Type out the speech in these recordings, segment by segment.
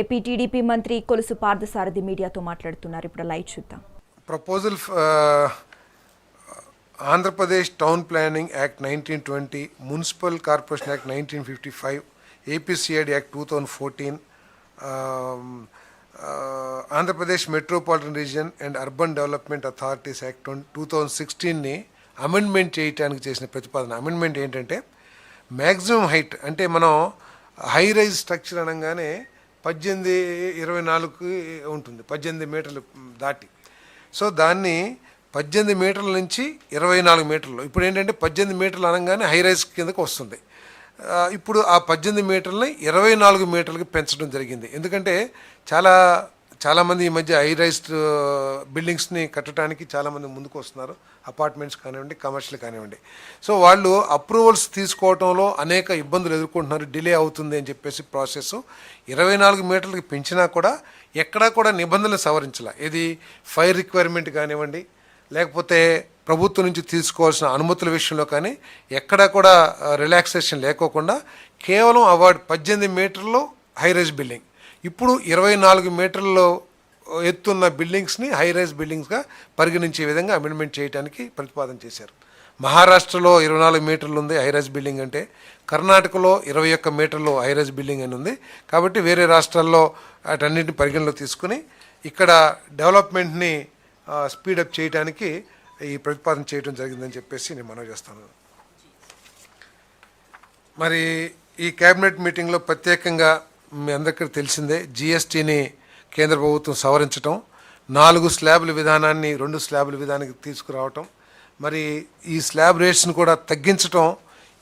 AP TDP మంత్రి కొలుసు పార్థసారథి మీడియాతో మాట్లాడుతున్నారు. ఇప్పుడు లైట్ చూద్దాం. Proposal Andhra Pradesh town planning act nineteen twenty municipal corporation act nineteen fifty five APCID act two thousand fourteen Andhra Pradesh metropolitan region and urban development authorities act two thousand సిక్స్టీన్ని amendment చేయటానికి చేసిన ప్రతిపాదన. Amendment ఏంటంటే maximum height అంటే మనం high rise structure అనగానే పద్దెనిమిది ఇరవై నాలుగుకి ఉంటుంది. పద్దెనిమిది మీటర్లు దాటి. సో దాన్ని పద్దెనిమిది మీటర్ల నుంచి ఇరవై నాలుగు మీటర్లు. ఇప్పుడు ఏంటంటే పద్దెనిమిది మీటర్లు అనగానే హై రైజ్ కిందకు వస్తుంది. ఇప్పుడు ఆ పద్దెనిమిది మీటర్లని ఇరవై నాలుగు మీటర్లకి పెంచడం జరిగింది. ఎందుకంటే చాలా చాలామంది ఈ మధ్య హై రైస్డ్ బిల్డింగ్స్ని కట్టడానికి చాలామంది ముందుకు వస్తున్నారు. అపార్ట్మెంట్స్ కానివ్వండి కమర్షియల్ కానివ్వండి. సో వాళ్ళు అప్రూవల్స్ తీసుకోవడంలో అనేక ఇబ్బందులు ఎదుర్కొంటున్నారు. డిలే అవుతుంది అని చెప్పేసి ప్రాసెస్ ఇరవై నాలుగు మీటర్లకి పెంచినా కూడా ఎక్కడా కూడా నిబంధనలు సవరించాల. ఇది ఫైర్ రిక్వైర్మెంట్ కానివ్వండి లేకపోతే ప్రభుత్వం నుంచి తీసుకోవాల్సిన అనుమతుల విషయంలో కానీ ఎక్కడా కూడా uh, రిలాక్సేషన్ లేకోకుండా కేవలం అవార్డు పద్దెనిమిది మీటర్లు హై రైజ్ బిల్డింగ్ ఇప్పుడు ఇరవై నాలుగు మీటర్లలో ఎత్తున్న బిల్డింగ్స్ని హైరైజ్ బిల్డింగ్స్గా పరిగణించే విధంగా అమెండ్మెంట్ చేయడానికి ప్రతిపాదన చేశారు. మహారాష్ట్రలో ఇరవై నాలుగు మీటర్లు ఉంది హైరైజ్ బిల్డింగ్ అంటే కర్ణాటకలో ఇరవై ఒక్క మీటర్లు హైరైజ్ బిల్డింగ్ అని ఉంది. కాబట్టి వేరే రాష్ట్రాల్లో వాటన్నిటిని పరిగణలో తీసుకుని ఇక్కడ డెవలప్మెంట్ని స్పీడప్ చేయడానికి ఈ ప్రతిపాదన చేయడం జరిగిందని చెప్పేసి నేను మనవి చేస్తాను. మరి ఈ క్యాబినెట్ మీటింగ్లో ప్రత్యేకంగా మీ అందరికీ తెలిసిందే జిఎస్టీని కేంద్ర ప్రభుత్వం సవరించటం నాలుగు స్లాబుల విధానాన్ని రెండు స్లాబుల విధానానికి తీసుకురావటం మరి ఈ స్లాబ్ రేట్స్ని కూడా తగ్గించటం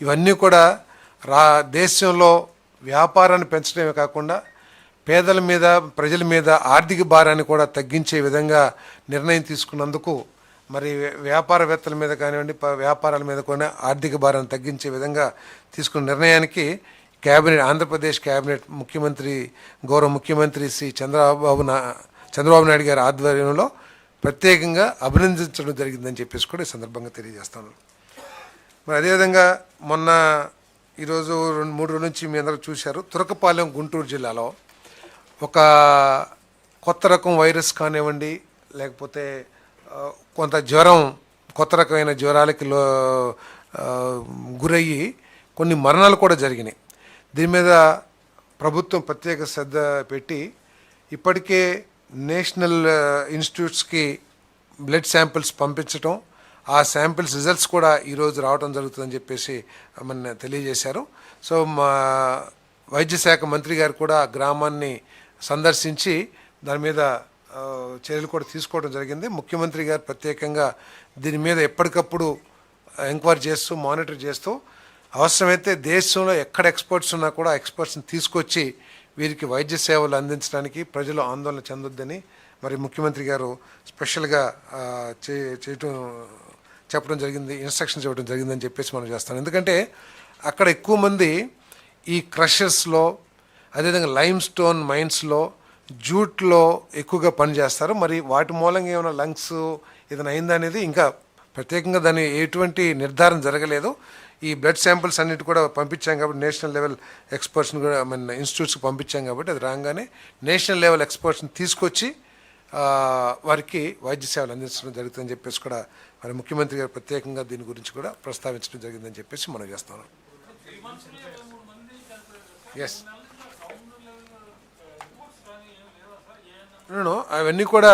ఇవన్నీ కూడా రా దేశంలో వ్యాపారాన్ని పెంచడమే కాకుండా పేదల మీద ప్రజల మీద ఆర్థిక భారాన్ని కూడా తగ్గించే విధంగా నిర్ణయం తీసుకున్నందుకు మరి వ్యాపారవేత్తల మీద కానివ్వండి వ్యాపారాల మీద కూడా ఆర్థిక భారాన్ని తగ్గించే విధంగా తీసుకున్న నిర్ణయానికి కేబినెట్ ఆంధ్రప్రదేశ్ కేబినెట్ ముఖ్యమంత్రి గౌరవ ముఖ్యమంత్రి శ్రీ చంద్రబాబు నా చంద్రబాబు నాయుడు గారి ఆధ్వర్యంలో ప్రత్యేకంగా అభినందించడం జరిగిందని చెప్పేసి కూడా ఈ సందర్భంగా తెలియజేస్తాను. మరి అదేవిధంగా మొన్న ఈరోజు రెండు మూడు రోజుల నుంచి మీ అందరూ చూశారు తురకపాలెం గుంటూరు జిల్లాలో ఒక కొత్త రకం వైరస్ కానివ్వండి లేకపోతే కొంత జ్వరం కొత్త రకమైన జ్వరాలకి లో గురయ్యి కొన్ని మరణాలు కూడా జరిగినాయి. దీని మీద ప్రభుత్వం ప్రత్యేక శ్రద్ధ పెట్టి ఇప్పటికే నేషనల్ ఇన్స్టిట్యూట్స్కి బ్లడ్ శాంపిల్స్ పంపించటం ఆ శాంపిల్స్ రిజల్ట్స్ కూడా ఈరోజు రావడం జరుగుతుందని చెప్పేసి మన తెలియజేశారు. సో మా వైద్య శాఖ మంత్రి గారు కూడా గ్రామాన్ని సందర్శించి దాని మీద చర్యలు కూడా తీసుకోవడం జరిగింది. ముఖ్యమంత్రి గారు ప్రత్యేకంగా దీని మీద ఎప్పటికప్పుడు ఎంక్వైరీ చేస్తూ మానిటర్ చేస్తూ అవసరమైతే దేశంలో ఎక్కడ ఎక్స్పర్ట్స్ ఉన్నా కూడా ఎక్స్పర్ట్స్ని తీసుకొచ్చి వీరికి వైద్య సేవలు అందించడానికి ప్రజలు ఆందోళన చెందొద్దని మరి ముఖ్యమంత్రి గారు స్పెషల్గా చే చేయటం చెప్పడం జరిగింది ఇన్స్ట్రక్షన్స్ ఇవ్వడం జరిగిందని చెప్పేసి మనం చేస్తాం. ఎందుకంటే అక్కడ ఎక్కువ మంది ఈ క్రషర్స్లో అదేవిధంగా లైమ్ స్టోన్ మైన్స్లో జూట్లో ఎక్కువగా పనిచేస్తారు. మరి వాటి మూలంగా ఏమైనా లంగ్స్ ఏదైనా అయిందా అనేది ఇంకా ప్రత్యేకంగా దాని ఎటువంటి నిర్ధారణ జరగలేదు. ఈ బ్లడ్ శాంపిల్స్ అన్నిటి కూడా పంపించాం కాబట్టి నేషనల్ లెవెల్ ఎక్స్పర్ట్స్ని కూడా మన ఇన్స్టిట్యూట్స్కి పంపించాం కాబట్టి అది రాగానే నేషనల్ లెవెల్ ఎక్స్పర్ట్స్ని తీసుకొచ్చి వారికి వైద్య సేవలు అందించడం జరుగుతుందని చెప్పేసి కూడా మరి ముఖ్యమంత్రి గారు ప్రత్యేకంగా దీని గురించి కూడా ప్రస్తావించడం జరిగిందని చెప్పేసి మనం చేస్తున్నాం. ఎస్ అవన్నీ కూడా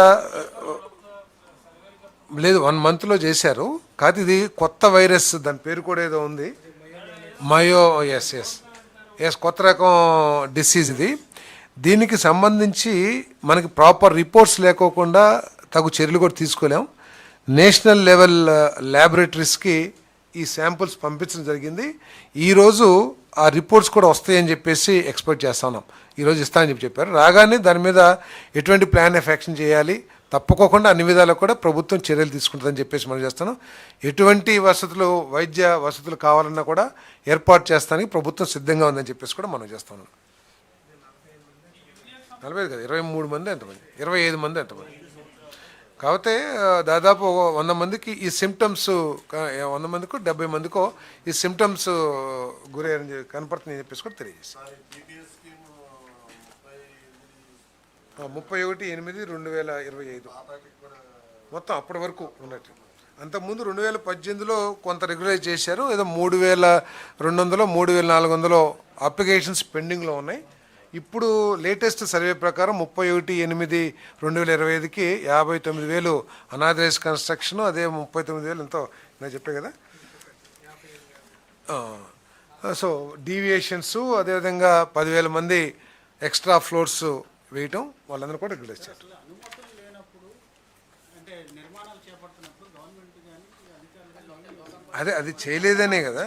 లేదు వన్ మంత్లో చేశారు. కాదు ఇది కొత్త వైరస్ దాని పేరు కూడా ఏదో ఉంది. మయో ఎస్ ఎస్ ఎస్ కొత్త రకం డిసీజ్ ఇది. దీనికి సంబంధించి మనకి ప్రాపర్ రిపోర్ట్స్ లేకోకుండా తగు చర్యలు కూడా తీసుకోలేం. నేషనల్ లెవెల్ ల్యాబొరేటరీస్కి ఈ శాంపుల్స్ పంపించడం జరిగింది. ఈరోజు ఆ రిపోర్ట్స్ కూడా వస్తాయని చెప్పేసి ఎక్స్పెక్ట్ చేస్తా ఉన్నాం. ఈరోజు ఇస్తామని చెప్పి చెప్పారు. రాగానే దాని మీద ఎటువంటి ప్లాన్ ఆఫ్ యాక్షన్ చేయాలి? తప్పుకోకుండా అన్ని విధాలకు కూడా ప్రభుత్వం చర్యలు తీసుకుంటుందని చెప్పేసి మనం చేస్తాను ఎటువంటి వసతులు వైద్య వసతులు కావాలన్నా కూడా ఏర్పాటు చేస్తానికి ప్రభుత్వం సిద్ధంగా ఉందని చెప్పేసి కూడా మనం చేస్తాను నలభై ఐదు కదా ఇరవై మూడు మంది ఎంతమంది? ఇరవై ఐదు మంది ఎంతమంది? కాకపోతే దాదాపు వంద మందికి ఈ సిమ్టమ్స్ వంద మందికో డెబ్బై మందికో ఈ సిమ్టమ్స్ గురయ్యారని కనపడుతుందని చెప్పేసి కూడా తెలియజేస్తాను జీపీఎస్ స్కీమ్ ముప్పై ఆ, ముప్పై ఒకటి ఎనిమిది రెండు వేల ఇరవై ఐదు. మొత్తం అప్పటి వరకు ఉన్నట్టు. అంతకుముందు రెండు వేల పద్దెనిమిదిలో కొంత రెగ్యులైజ్ చేశారు ఏదో మూడు వేల రెండు వందలు మూడు వేల నాలుగు వందలు అప్లికేషన్స్ పెండింగ్లో ఉన్నాయి. ఇప్పుడు లేటెస్ట్ సర్వే ప్రకారం ముప్పై ఒకటి ఎనిమిది రెండు వేల ఇరవై ఐదుకి యాభై తొమ్మిది వేలు అనాథరైజ్ కన్స్ట్రక్షన్ అదే ముప్పై తొమ్మిది వేలు ఎంతో నేను చెప్పే కదా. సో డీవియేషన్స్ అదేవిధంగా పదివేల మంది ఎక్స్ట్రా ఫ్లోర్స్ వేయటం వాళ్ళందరూ కూడా రెగ్యులైజ్ కానీ అదే అది చేయలేదనే కదా.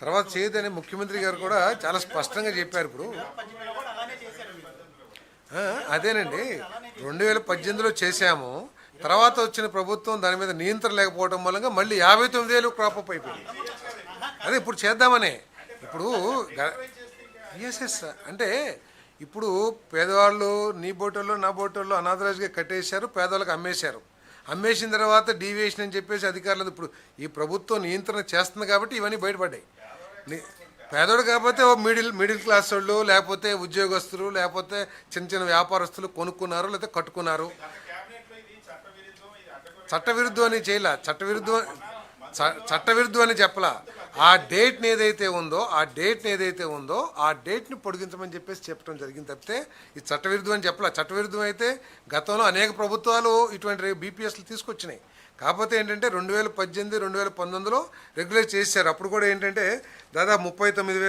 తర్వాత చేయదని ముఖ్యమంత్రి గారు కూడా చాలా స్పష్టంగా చెప్పారు ఇప్పుడు. అదేనండి. రెండు వేల పద్దెనిమిదిలో చేశాము. తర్వాత వచ్చిన ప్రభుత్వం దాని మీద నియంత్రణ లేకపోవడం మూలంగా మళ్ళీ యాభై తొమ్మిది వేలు క్రాప్ అప్ అయిపోయింది. అదే ఇప్పుడు చేద్దామనే. ఇప్పుడు ఎస్ ఎస్ అంటే ఇప్పుడు పేదవాళ్ళు నీ బోటోళ్ళు నా బోటోళ్ళు అనాథరాజ్గా కట్టేశారు పేదవాళ్ళకి అమ్మేశారు. అమ్మేసిన తర్వాత డీవియేషన్ అని చెప్పేసి అధికారులు ఇప్పుడు ఈ ప్రభుత్వం నియంత్రణ చేస్తుంది కాబట్టి ఇవన్నీ బయటపడ్డాయి. పేదోడు కాకపోతే మిడిల్ మిడిల్ క్లాస్ వాళ్ళు లేకపోతే ఉద్యోగస్తులు లేకపోతే చిన్న చిన్న వ్యాపారస్తులు కొనుక్కున్నారు లేకపోతే కట్టుకున్నారు. చట్టవిరుద్ధం అని చేయలే. చట్టవిరుద్ధం చ- చట్టవిరుద్ధం అని చెప్పలా. ఆ డేట్ని ఏదైతే ఉందో ఆ డేట్ని ఏదైతే ఉందో ఆ డేట్ని పొడిగించమని చెప్పేసి చెప్పడం జరిగింది తప్పితే ఇది చట్టవిరుద్ధం అని చెప్పలా. చట్టవిరుద్ధం అయితే గతంలో అనేక ప్రభుత్వాలు ఇటువంటి బీపీఎస్లు తీసుకొచ్చినాయి. కాకపోతే ఏంటంటే రెండు వేల పద్దెనిమిది రెండు వేల పంతొమ్మిదిలో రెగ్యులేట్ చేశారు అప్పుడు కూడా ఏంటంటే దాదాపు ముప్పై తొమ్మిది